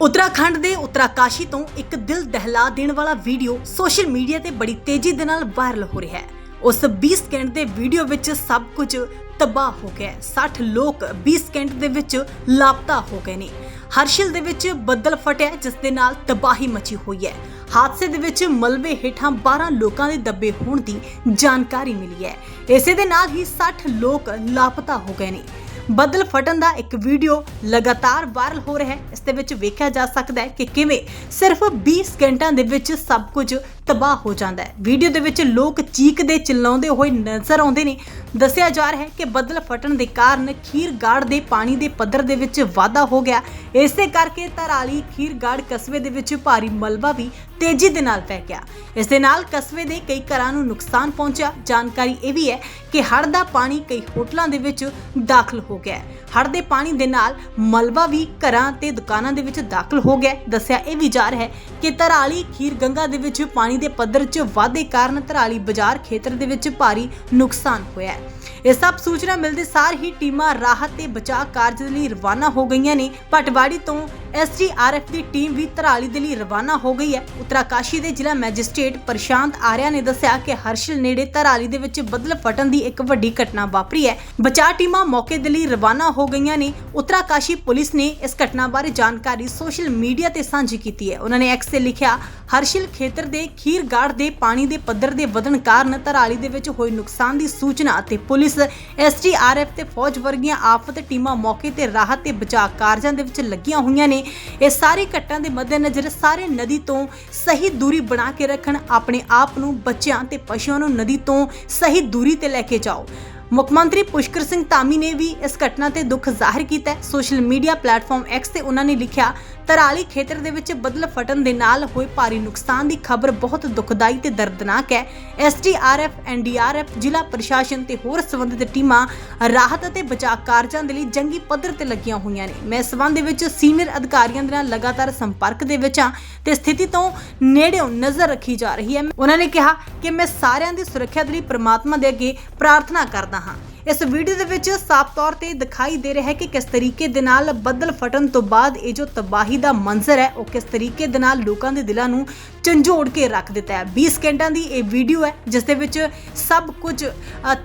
ਉੱਤਰਾਖੰਡ ਦੇ ਉੱਤਰਾਕਾਸ਼ੀ ਤੋਂ ਇੱਕ ਦਿਲ ਦਹਿਲਾ ਦੇਣ ਵਾਲਾ ਵੀਡੀਓ ਸੋਸ਼ਲ ਮੀਡੀਆ ਤੇ ਬੜੀ ਤੇਜ਼ੀ ਦੇ ਨਾਲ ਵਾਇਰਲ ਹੋ ਰਿਹਾ ਹੈ। ਉਸ 20 ਸਕਿੰਟ ਦੇ ਵੀਡੀਓ ਵਿੱਚ ਸਭ ਕੁਝ ਤਬਾਹ ਹੋ ਗਿਆ 60 ਲੋਕ 20 ਸਕਿੰਟ ਦੇ ਵਿੱਚ ਲਾਪਤਾ ਹੋ ਗਏ ਨੇ। ਹਰਸ਼ਿਲ ਦੇ ਵਿੱਚ ਬੱਦਲ ਫਟਿਆ ਜਿਸ ਦੇ ਨਾਲ ਤਬਾਹੀ ਮਚੀ ਹੋਈ ਹੈ। ਹਾਦਸੇ ਦੇ ਵਿੱਚ ਮਲਬੇ ਹੇਠਾਂ 12 ਲੋਕਾਂ ਦੇ ਦੱਬੇ ਹੋਣ ਦੀ ਜਾਣਕਾਰੀ ਮਿਲੀ ਹੈ। ਇਸੇ ਦੇ ਨਾਲ ਹੀ 60 ਲੋਕ ਲਾਪਤਾ ਹੋ ਗਏ ਨੇ। ਬੱਦਲ ਫਟਣ ਦਾ ਇੱਕ ਵੀਡੀਓ ਲਗਾਤਾਰ ਵਾਇਰਲ ਹੋ ਰਿਹਾ ਹੈ। ਇਸ ਦੇ ਵਿੱਚ ਵੇਖਿਆ ਜਾ ਸਕਦਾ ਹੈ ਕਿ ਕਿਵੇਂ ਸਿਰਫ 20 ਸਕਿੰਟਾਂ ਦੇ ਵਿੱਚ ਸਭ ਕੁਝ ਤਬਾਹ ਹੋ ਜਾਂਦਾ ਹੈ। ਵੀਡੀਓ ਦੇ ਵਿੱਚ ਲੋਕ ਚੀਕਦੇ ਚਿল্ਲਾਉਂਦੇ ਹੋਏ ਨਜ਼ਰ ਆਉਂਦੇ ਨੇ। ਦੱਸਿਆ ਜਾ ਰਿਹਾ ਹੈ ਕਿ ਬੱਦਲ ਫਟਣ ਦੇ ਕਾਰਨ ਖੀਰਗਾੜ ਦੇ ਪਾਣੀ ਦੇ ਪੱਧਰ ਦੇ ਵਿੱਚ ਵਾਧਾ ਹੋ ਗਿਆ। ਇਸੇ ਕਰਕੇ ਧਰਾਲੀ, ਖੀਰਗਾੜ ਕਸਬੇ ਦੇ ਵਿੱਚ ਭਾਰੀ ਮਲਬਾ ਵੀ ਤੇਜ਼ੀ ਦੇ ਨਾਲ ਪੈ ਗਿਆ। ਇਸ ਦੇ ਨਾਲ ਕਸਬੇ ਦੇ ਕਈ ਘਰਾਂ ਨੂੰ ਨੁਕਸਾਨ ਪਹੁੰਚਿਆ। ਜਾਣਕਾਰੀ ਇਹ ਵੀ ਹੈ ਕਿ ਹੜ੍ਹ ਦਾ ਪਾਣੀ ਕਈ ਹੋਟਲਾਂ ਦੇ ਵਿੱਚ ਦਾਖਲ ਹੋ ਗਿਆ ਹੈ। ਦੇ ਪਾਣੀ ਦੇ ਨਾਲ ਮਲਬਾ ਵੀ ਘਰਾਂ ਤੇ ਦੁਕਾਨਾਂ ਦੇ ਵਿੱਚ ਦਾਖਲ ਹੋ ਗਿਆ ਦੱਸਿਆ ਇਹ ਵੀ ਹੈ ਕਿ ਧਰਾਲੀ, ਖੀਰ ਗੰਗਾ ਦੇ ਵਿੱਚ ਪਾਣੀ ਦੇ ਪੱਧਰ 'ਚ ਵਾਧੇ ਕਾਰਨ ਧਰਾਲੀ ਬਾਜ਼ਾਰ ਖੇਤਰ ਦੇ ਵਿੱਚ ਭਾਰੀ ਨੁਕਸਾਨ ਹੋਇਆ ਹੈ। ਇਹ ਸਭ ਸੂਚਨਾ ਮਿਲਦੇ ਸਾਰ ਹੀ ਟੀਮਾਂ ਰਾਹਤ ਤੇ ਬਚਾਅ ਕਾਰਜ ਲਈ ਰਵਾਨਾ ਹੋ ਗਈਆਂ ਨੇ। ਪਟਵਾੜੀ ਤੋਂ ਐਸਡੀਆਰਐਫ ਦੀ ਟੀਮ ਵੀ ਧਰਾਲੀ ਦੇ ਲਈ ਰਵਾਨਾ ਹੋ ਗਈ ਹੈ। ਉੱਤਰਾਕਾਸ਼ੀ ਦੇ ਜ਼ਿਲ੍ਹਾ ਮੈਜਿਸਟ੍ਰੇਟ ਪ੍ਰਸ਼ਾਂਤ ਆਰਿਆ ਨੇ ਦੱਸਿਆ ਕਿ ਹਰਸ਼ਲ ਨੇੜੇ ਧਰਾਲੀ ਦੇ ਵਿੱਚ ਬੱਦਲ ਫਟਣ ਦੀ ਇੱਕ ਵੱਡੀ ਘਟਨਾ ਵਾਪਰੀ ਹੈ। ਬਚਾਅ ਟੀਮਾਂ ਮੌਕੇ ਦੇ ਲਈ ਰਵਾਨਾ ਹੋ ਗਈਆਂ ਨੇ। ਉੱਤਰਾਕਾਸ਼ੀ ਪੁਲਿਸ ਨੇ ਇਸ ਘਟਨਾ ਬਾਰੇ ਜਾਣਕਾਰੀ ਸੋਸ਼ਲ ਮੀਡੀਆ ਤੇ ਸਾਂਝੀ ਕੀਤੀ ਹੈ। ਉਹਨਾਂ ਨੇ ਐਕਸ ਤੇ ਲਿਖਿਆ, ਹਰਸ਼ਿਲ ਖੇਤਰ ਦੇ ਖੀਰਗਾੜ ਦੇ ਪਾਣੀ ਦੇ ਪੱਧਰ ਦੇ ਵਧਣ ਕਾਰਨ ਧਰਾਲੀ ਦੇ ਵਿੱਚ ਹੋਏ ਨੁਕਸਾਨ ਦੀ ਸੂਚਨਾ ਅਤੇ ਪੁਲਿਸ ਐਸਟੀਆਰਐਫ ਤੇ ਫੌਜ ਵਰਗੀਆਂ ਆਫਤ ਟੀਮਾਂ ਮੌਕੇ ਤੇ ਰਾਹਤ ਤੇ ਬਚਾਅ ਕਾਰਜਾਂ ਦੇ ਵਿੱਚ ਲੱਗੀਆਂ ਹੋਈਆਂ ਨੇ। ਇਹ ਸਾਰੀ ਘਟਨਾ ਦੇ ਮੱਦੇਨਜ਼ਰ ਸਾਰੇ ਨਦੀ ਤੋਂ ਸਹੀ ਦੂਰੀ ਬਣਾ ਕੇ ਰੱਖਣ, ਆਪਣੇ ਆਪ ਨੂੰ, ਬੱਚਿਆਂ ਤੇ ਪਸ਼ੂਆਂ ਨੂੰ ਨਦੀ ਤੋਂ ਸਹੀ ਦੂਰੀ ਤੇ ਲੈ ਕੇ ਜਾਓ। ਮੁੱਖ ਮੰਤਰੀ ਪੁਸ਼ਕਰ ਸਿੰਘ ਧਾਮੀ ਨੇ ਵੀ ਇਸ ਘਟਨਾ ਤੇ ਦੁੱਖ ਜ਼ਾਹਿਰ ਕੀਤਾ ਹੈ। ਸੋਸ਼ਲ ਮੀਡੀਆ ਪਲੇਟਫਾਰਮ ਐਕਸ ਤੇ ਉਹਨਾਂ ਨੇ ਲਿਖਿਆ ਤਰਾਲੀ ਖੇਤਰ ਦੇ ਵਿੱਚ ਬਦਲ ਫਟਣ ਦੇ ਨਾਲ ਹੋਏ ਭਾਰੀ ਨੁਕਸਾਨ ਦੀ ਖਬਰ ਬਹੁਤ ਦੁਖਦਾਈ ਤੇ ਦਰਦਨਾਕ ਹੈ। ਐਸਡੀਆਰਐਫ ਐਨਡੀਆਰਐਫ ਜ਼ਿਲ੍ਹਾ ਪ੍ਰਸ਼ਾਸਨ ਤੇ ਹੋਰ ਸੰਬੰਧਿਤ ਟੀਮਾਂ ਰਾਹਤ ਅਤੇ ਬਚਾਅ ਕਾਰਜਾਂ ਦੇ ਲਈ ਜੰਗੀ ਪੱਧਰ ਤੇ ਲੱਗੀਆਂ ਹੋਈਆਂ ਨੇ। ਮੈਂ ਇਸ ਸੰਬੰਧ ਦੇ ਵਿੱਚ ਸੀਨੀਅਰ ਅਧਿਕਾਰੀਆਂ ਦੇ ਨਾਲ ਲਗਾਤਾਰ ਸੰਪਰਕ ਦੇ ਵਿੱਚ ਹਾਂ ਤੇ ਸਥਿਤੀ ਤੋਂ ਨੇੜਿਓਂ ਨਜ਼ਰ ਰੱਖੀ ਜਾ ਰਹੀ ਹੈ। ਉਹਨਾਂ ਨੇ ਕਿਹਾ ਕਿ ਮੈਂ ਸਾਰਿਆਂ ਦੀ ਸੁਰੱਖਿਆ ਦੇ ਲਈ ਪ੍ਰਮਾਤਮਾ ਦੇ ਅੱਗੇ ਪ੍ਰਾਰਥਨਾ ਕਰਦਾ ਹਾਂ। ਇਸ ਵੀਡੀਓ ਦੇ ਵਿੱਚ ਸਾਫ਼ ਤੌਰ ਤੇ ਦਿਖਾਈ ਦੇ ਰਿਹਾ ਹੈ ਕਿ ਕਿਸ ਤਰੀਕੇ ਦੇ ਨਾਲ ਬੱਦਲ ਫਟਣ ਤੋਂ ਬਾਅਦ ਇਹ ਜੋ ਤਬਾਹੀ ਦਾ ਮੰਜ਼ਰ ਹੈ, ਉਹ ਕਿਸ ਤਰੀਕੇ ਦੇ ਨਾਲ ਲੋਕਾਂ ਦੇ ਦਿਲਾਂ ਨੂੰ ਝੰਜੋੜ ਕੇ ਰੱਖ ਦਿੱਤਾ ਹੈ। 20 ਸਕਿੰਟਾਂ ਦੀ ਇਹ ਵੀਡੀਓ ਹੈ, ਜਿਸ ਦੇ ਵਿੱਚ ਸਭ ਕੁਝ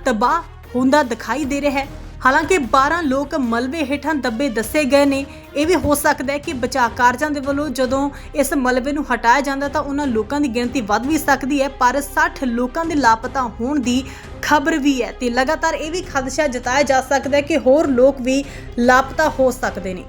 ਤਬਾਹ ਹੁੰਦਾ ਦਿਖਾਈ ਦੇ ਰਿਹਾ ਹੈ। ਹਾਲਾਂਕਿ 12 ਲੋਕ ਮਲਬੇ ਹੇਠਾਂ ਦੱਬੇ ਦੱਸੇ ਗਏ ਨੇ। ਇਹ ਵੀ ਹੋ ਸਕਦਾ ਹੈ ਕਿ ਬਚਾਅ ਕਾਰਜਾਂ ਦੇ ਵੱਲੋਂ ਜਦੋਂ ਇਸ ਮਲਬੇ ਨੂੰ ਹਟਾਇਆ ਜਾਂਦਾ ਤਾਂ ਉਹਨਾਂ ਲੋਕਾਂ ਦੀ ਗਿਣਤੀ ਵੱਧ ਵੀ ਸਕਦੀ ਹੈ, ਪਰ 60 ਲੋਕਾਂ ਦੇ ਲਾਪਤਾ ਹੋਣ ਦੀ ਖਬਰ ਵੀ ਹੈ ਤੇ ਲਗਾਤਾਰ ਇਹ ਵੀ ਖਦਸ਼ਾ ਜਤਾਇਆ ਜਾ ਸਕਦਾ ਹੈ ਕਿ ਹੋਰ ਲੋਕ ਵੀ ਲਾਪਤਾ ਹੋ ਸਕਦੇ ਨੇ।